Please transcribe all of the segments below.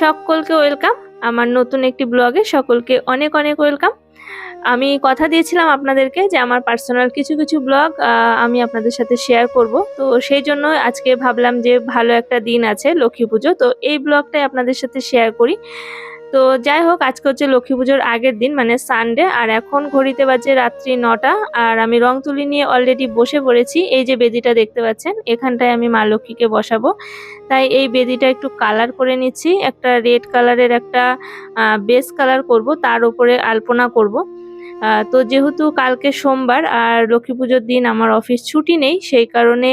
সকলকে ওয়েলকাম আমার নতুন একটি ব্লগে সকলকে অনেক অনেক ওয়েলকাম। আমি কথা দিয়েছিলাম আপনাদেরকে যে আমার পার্সোনাল কিছু কিছু ব্লগ আমি আপনাদের সাথে শেয়ার করব। তো সেই জন্য আজকে ভাবলাম যে ভালো একটা দিন আছে লক্ষ্মী পুজো, তো এই ব্লগটাই আপনাদের সাথে শেয়ার করি। তো যাই হোক, আজকে হচ্ছে লক্ষ্মী পুজোর আগের দিন মানে সানডে আর এখন ঘড়িতে বাজে রাত্রি নটা, আর আমি রং তুলি নিয়ে অলরেডি বসে পড়েছি এই যে বেদিটা দেখতে পাচ্ছেন, এখানটায় আমি মা লক্ষ্মীকে বসাবো তাই এই বেদিটা একটু কালার করে নিচ্ছি, একটা রেড কালারের একটা বেস কালার করব, তার উপরে আলপনা করব। তো যেহেতু কালকে সোমবার আর লক্ষ্মী পুজোর দিন আমার অফিস ছুটি নেই, সেই কারণে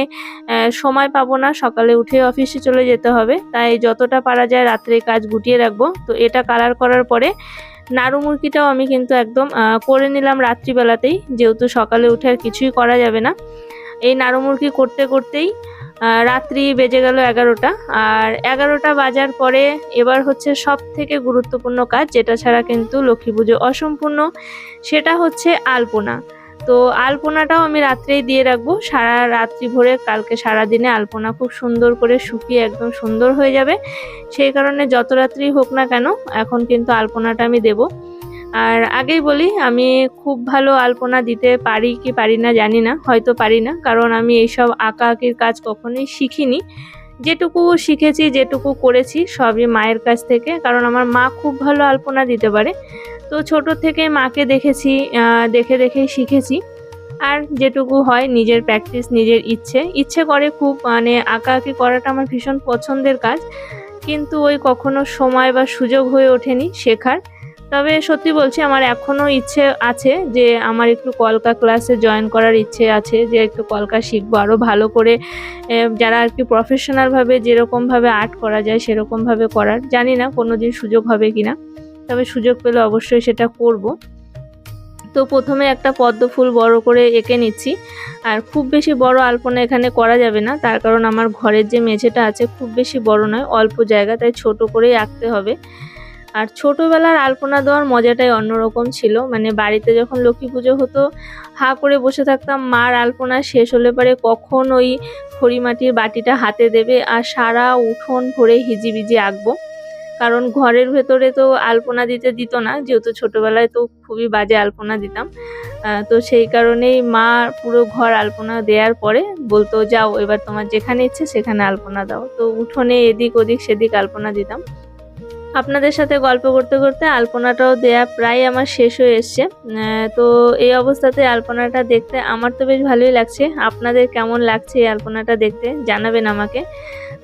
সময় পাবো না। সকালে উঠে অফিসে চলে যেতে হবে। তাই যতটা পারা যায় রাত্রে কাজ গুটিয়ে রাখব। তো এটা কালার করার পরে নাড়ু মুরগিটাও আমি কিন্তু একদম করে নিলাম রাত্রিবেলাতেই। যেহেতু সকালে উঠে আর কিছুই করা যাবে না। এই নাড়ু মুরগি করতে করতেই রাত্রি বেজে গেল এগারোটা। আর এগারোটা বাজার পরে এবার হচ্ছে সব থেকে গুরুত্বপূর্ণ কাজ, যেটা ছাড়া কিন্তু লক্ষ্মী পুজো অসম্পূর্ণ, সেটা হচ্ছে আলপনা। তো আলপনাটাও আমি রাত্রেই দিয়ে রাখব। সারা রাত্রি ভরে, কালকে সারা দিনে আলপনা খুব সুন্দর করে শুকিয়ে একদম সুন্দর হয়ে যাবে। সেই কারণে যত রাত্রি হোক না কেন, এখন কিন্তু আলপনাটা আমি দেব। আর আগেই বলি, আমি খুব ভালো আলপনা দিতে পারি কি পারি না জানি না, হয়তো পারি না, কারণ আমি এইসব আঁকা আঁকির কাজ কখনোই শিখিনি। যেটুকু শিখেছি, যেটুকু করেছি, সবই মায়ের কাছ থেকে, কারণ আমার মা খুব ভালো আলপনা দিতে পারে। তো ছোট থেকে মাকে দেখেছি দেখে দেখেই শিখেছি। আর যেটুকু হয়, নিজের প্র্যাকটিস নিজের ইচ্ছে। ইচ্ছে করে খুব মানে আঁকাআঁকি করাটা আমার ভীষণ পছন্দের কাজ। কিন্তু ওই কখনো সময় বা সুযোগ হয়ে ওঠেনি শেখার। তবে সত্যি বলছি, আমার এখনও ইচ্ছে আছে যে আমার একটু কলকা ক্লাসে জয়েন করার ইচ্ছে আছে যে একটু কলকা শিখব। আরও ভালো করে যারা আর কি প্রফেশনালভাবে যেরকমভাবে আর্ট করা যায় সেরকমভাবে করার। জানি না কোনো দিন সুযোগ হবে কি না তবে সুযোগ পেলে অবশ্যই সেটা করব। তো প্রথমে একটা পদ্ম ফুল বড় করে এঁকে নিচ্ছি। আর খুব বেশি বড় আলপনা এখানে করা যাবে না, তার কারণ আমার ঘরের যে মেঝেটা আছে খুব বেশি বড় নয়, অল্প জায়গা, তাই ছোট করেই আঁকতে হবে। আর ছোটোবেলার আলপনা দেওয়ার মজাটাই অন্যরকম ছিল। মানে বাড়িতে যখন লক্ষ্মী পুজো হতো, হা করে বসে থাকতাম, মার আলপনা শেষ হলে পরে কখন ওই খড়িমাটির বাটিটা হাতে দেবে আর সারা উঠোন ভরে হিজিবিজি আঁকবো। কারণ ঘরের ভেতরে তো আলপনা দিতে দিত না, যেহেতু ছোটবেলায় তো খুবই বাজে আলপনা দিতাম। তো সেই কারণেই মা পুরো ঘর আলপনা দেওয়ার পরে বলতো, যাও, এবার তোমার যেখানে ইচ্ছে সেখানে আলপনা দাও। তো উঠোনে এদিক ওদিক সেদিক আলপনা দিতাম। আপনাদের সাথে গল্প করতে করতে আলপনাটাও দেয়া প্রায় আমার শেষ হয়ে এসছে। তো এই অবস্থাতে আলপনাটা দেখতে আমার তো বেশ ভালোই লাগছে। আপনাদের কেমন লাগছে এই আলপনাটা দেখতে? জানাবেন আমাকে।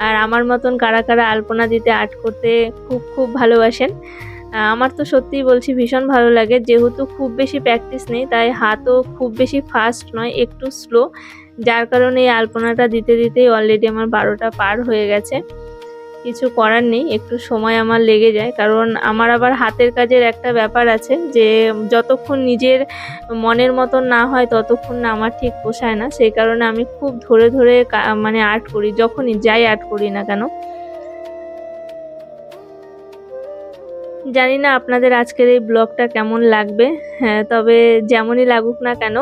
আর আমার মতন কারা কারা আলপনা দিতে আর্ট করতে খুব খুব ভালোবাসেন আমার তো সত্যিই বলছি ভীষণ ভালো লাগে। যেহেতু খুব বেশি প্র্যাকটিস নেই, তাই হাতও খুব বেশি ফাস্ট নয়, একটু স্লো। যার কারণে এই আলপনাটা দিতে দিতেই অলরেডি আমার বারোটা পার হয়ে গেছে। কিছু করার নেই, একটু সময় আমার লেগে যায়। কারণ আমার আবার হাতের কাজের একটা ব্যাপার আছে যে, যতক্ষণ নিজের মনের মতন না হয় ততক্ষণ না আমার ঠিক পোষায় না। সেই কারণে আমি খুব ধরে ধরে মানে আর্ট করি, যখনই যাই আর্ট করি না কেন। জানি না আপনাদের আজকের এই ব্লগটা কেমন লাগবে হ্যাঁ তবে যেমনই লাগুক না কেন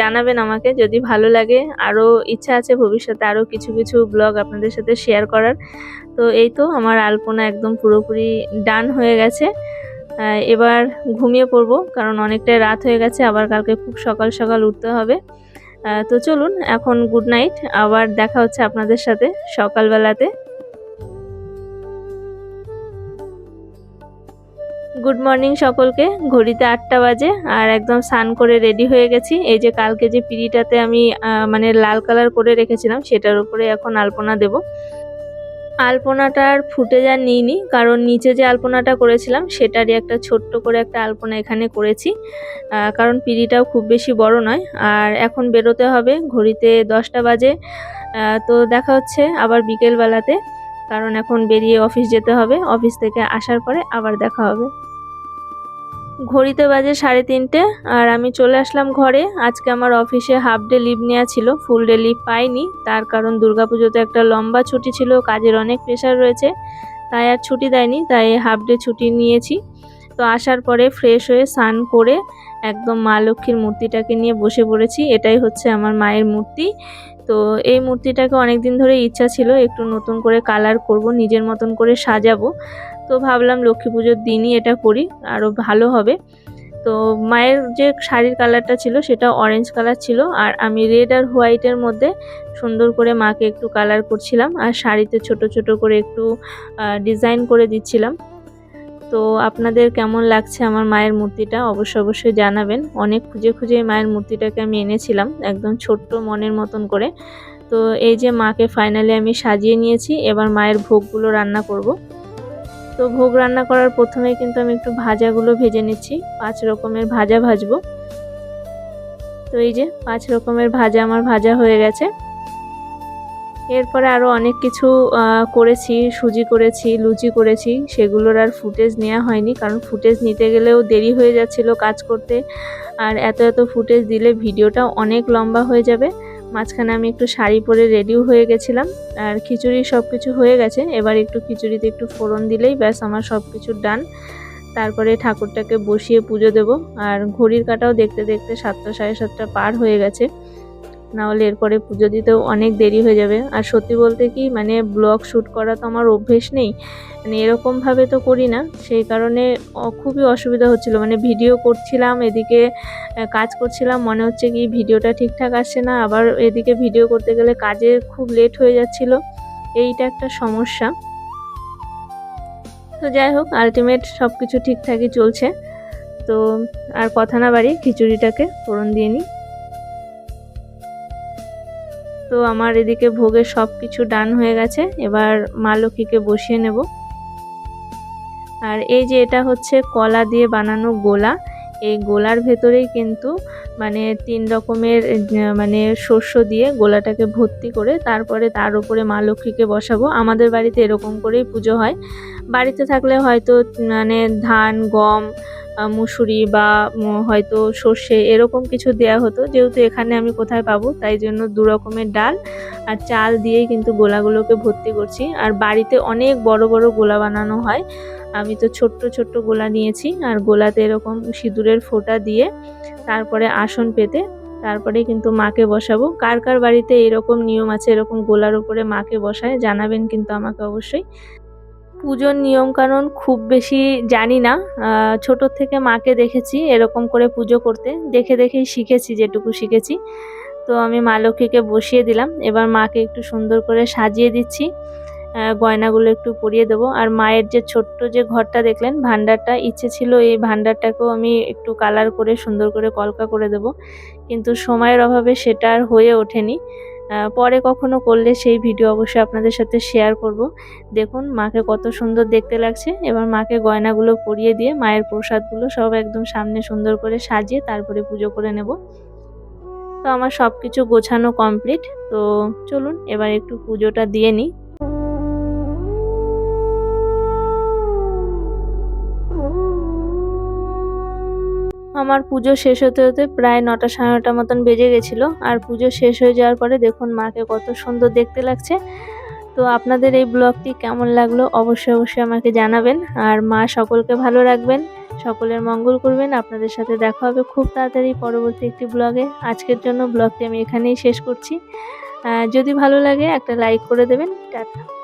জানাবেন আমাকে যদি ভালো লাগে। আরও ইচ্ছা আছে ভবিষ্যতে আরও কিছু কিছু ব্লগ আপনাদের সাথে শেয়ার করার। তো এই তো, আমার আলপনা একদম পুরোপুরি ডান হয়ে গেছে। এবার ঘুমিয়ে পড়ব, কারণ অনেকটাই রাত হয়ে গেছে, আবার কালকে খুব সকাল সকাল উঠতে হবে। তো চলুন, এখন গুড নাইট, আবার দেখা হচ্ছে আপনাদের সাথে সকালবেলাতে। গুড মর্নিং সকলকে। ঘড়িতে আটটা বাজে আর একদম স্নান করে রেডি হয়ে গেছি। এই যে কালকে যে পিড়িটাতে আমি মানে লাল কালার করে রেখেছিলাম, সেটার উপরে এখন আলপনা দেব। আলপনাটার ফুটে যা নিইনি, কারণ নিচে যে আলপনাটা করেছিলাম, সেটারই একটা ছোট্ট করে একটা আলপনা এখানে করেছি। কারণ পিড়িটাও খুব বেশি বড় নয়। আর এখন বেরোতে হবে, ঘড়িতে দশটা বাজে। তো দেখা হচ্ছে আবার বিকেলবেলাতে, কারণ এখন বেরিয়ে অফিস যেতে হবে। অফিস থেকে আসার পরে আবার দেখা হবে। ঘড়িতে বাজে সাড়ে তিনটে, আর আমি চলে আসলাম ঘরে। আজকে আমার অফিসে হাফ ডে লিভ নেওয়া ছিল ফুল ডে লিভ পাইনি। তার কারণ দুর্গাপুজোতে একটা লম্বা ছুটি ছিল, কাজের অনেক প্রেশার রয়েছে, তাই আর ছুটি দেয়নি, তাই হাফ ডে ছুটি নিয়েছি। তো আসার পরে ফ্রেশ হয়ে স্নান করে একদম মা লক্ষ্মীর মূর্তিটাকে নিয়ে বসে পড়েছি, এটাই হচ্ছে আমার মায়ের মূর্তি। তো এই মূর্তিটাকে অনেক দিন ধরে ইচ্ছা ছিল, একটু নতুন করে কালার করব, নিজের মতন করে সাজাবো। তো ভাবলাম লক্ষ্মী পুজোর দিনই এটা করি আরও ভালো হবে। তো মায়ের যে শাড়ির কালারটা ছিল সেটা অরেঞ্জ কালার ছিল, আর আমি রেড আর হোয়াইটের মধ্যে সুন্দর করে মাকে একটু কালার করছিলাম, আর শাড়িতে ছোট ছোট করে একটু ডিজাইন করে দিচ্ছিলাম। তো আপনাদের কেমন লাগছে আমার মায়ের মূর্তিটা অবশ্যই অবশ্যই জানাবেন। অনেক খুঁজে খুঁজে মায়ের মূর্তিটাকে আমি এনেছিলাম, একদম ছোট্ট মনের মতন করে। তো এই যে মাকে ফাইনালি আমি সাজিয়ে নিয়েছি, এবার মায়ের ভোগগুলো রান্না করব। তো ভোগ রান্না করার প্রথমে কিন্তু আমি একটু ভাজাগুলো ভেজে নিচ্ছি। পাঁচ রকমের ভাজা ভাজবো। তো এই যে পাঁচ রকমের ভাজা আমার ভাজা হয়ে গেছে। এরপরে আরও অনেক কিছু করেছি, সুজি করেছি, লুচি করেছি, সেগুলোর আর ফুটেজ নেওয়া হয়নি, কারণ ফুটেজ নিতে গেলেও দেরি হয়ে যাচ্ছিল কাজ করতে। আর এত এত ফুটেজ দিলে ভিডিওটা অনেক লম্বা হয়ে যাবে। মাঝখানে আমি একটু শাড়ি পরে রেডিও হয়ে গেছিলাম, আর খিচুড়ি সব কিছু হয়ে গেছে। এবার একটু খিচুড়িতে একটু ফোড়ন দিলেই ব্যাস আমার সব কিছু ডান তারপরে ঠাকুরটাকে বসিয়ে পুজো দেব। আর ঘড়ির কাটাও দেখতে দেখতে সাতটা সাড়ে সাতটা পার হয়ে গেছে। না হলে এরপরে পুজো দিতেও অনেক দেরি হয়ে যাবে। আর সত্যি বলতে কি মানে ব্লগ শ্যুট করা তো আমার অভ্যেস নেই মানে এরকমভাবে তো করি না। সেই কারণে খুবই অসুবিধা হচ্ছিল। মানে ভিডিও করছিলাম, এদিকে কাজ করছিলাম, মনে হচ্ছে কি ভিডিওটা ঠিকঠাক আসছে না। আবার এদিকে ভিডিও করতে গেলে কাজে খুব লেট হয়ে যাচ্ছিল। এইটা একটা সমস্যা। তো যাই হোক আলটিমেট সব কিছু ঠিকঠাকই চলছে। তো আর কথা না বাড়ি খিচুড়িটাকে ফোড়ন দিয়ে নিই। তো আমার এদিকে ভোগের সব কিছু ডান হয়ে গেছে। এবার মা লক্ষ্মীকে বসিয়ে নেব। আর এই যে এটা হচ্ছে কলা দিয়ে বানানো গোলা। এই গোলার ভেতরেই কিন্তু মানে তিন রকমের মানে শস্য দিয়ে গোলাটাকে ভর্তি করে তারপরে তার উপরে মা লক্ষ্মীকে বসাবো। আমাদের বাড়িতে এরকম করেই পুজো হয়। বাড়িতে থাকলে হয়তো মানে ধান, গম মুসুরি বা হয়তো সর্ষে এরকম কিছু দেয়া হতো। যেহেতু এখানে আমি কোথায় পাবো, তাই জন্য দু রকমের ডাল আর চাল দিয়েই কিন্তু গোলাগুলোকে ভর্তি করছি। আর বাড়িতে অনেক বড় বড় গোলা বানানো হয়। আমি তো ছোট্ট ছোট্ট গোলা নিয়েছি আর গোলাতে এরকম সিঁদুরের ফোঁটা দিয়ে তারপরে আসন পেতে, তারপরে কিন্তু মাকে বসাবো। কার কার বাড়িতে এরকম নিয়ম আছে, এরকম গোলার উপরে মাকে বসায়, জানাবেন কিন্তু আমাকে অবশ্যই। পুজোর নিয়মকানুন খুব বেশি জানি না। ছোটোর থেকে মাকে দেখেছি এরকম করে পুজো করতে। দেখে দেখেই শিখেছি, যেটুকু শিখেছি। তো আমি মা লক্ষ্মীকে বসিয়ে দিলাম। এবার মাকে একটু সুন্দর করে সাজিয়ে দিচ্ছি। গয়নাগুলো একটু পরিয়ে দেবো। আর মায়ের যে ছোট্ট যে ঘরটা দেখলেন ভান্ডারটা ইচ্ছে ছিল এই ভান্ডারটাকেও আমি একটু কালার করে সুন্দর করে কলকা করে দেব। কিন্তু সময়ের অভাবে সেটা আর হয়ে ওঠেনি। পরে কখনো করলে সেই ভিডিও অবশ্যই আপনাদের সাথে শেয়ার করব। দেখুন, মাকে কত সুন্দর দেখতে লাগছে। এবার মাকে গয়নাগুলো পরিয়ে দিয়ে, মায়ের প্রসাদগুলো সব একদম সামনে সুন্দর করে সাজিয়ে তারপরে পুজো করে নেব। তো আমার সব কিছু গোছানো কমপ্লিট তো চলুন, এবার একটু পুজোটা দিয়ে নিই। আমার পুজো শেষ হতে হতে প্রায় নটা সাড়ে নটা মতন বেজে গেছিল। আর পুজো শেষ হয়ে যাওয়ার পরে দেখুন মাকে কত সুন্দর দেখতে লাগছে। তো আপনাদের এই ব্লগটি কেমন লাগল অবশ্যই অবশ্যই আমাকে জানাবেন। আর মা সকলকে ভালো রাখবেন, সকলের মঙ্গল করবেন। আপনাদের সাথে দেখা হবে খুব তাড়াতাড়ি পরবর্তী একটি ব্লগে। আজকের জন্য ব্লগটি আমি এখানেই শেষ করছি। যদি ভালো লাগে একটা লাইক করে দেবেন। টাটা।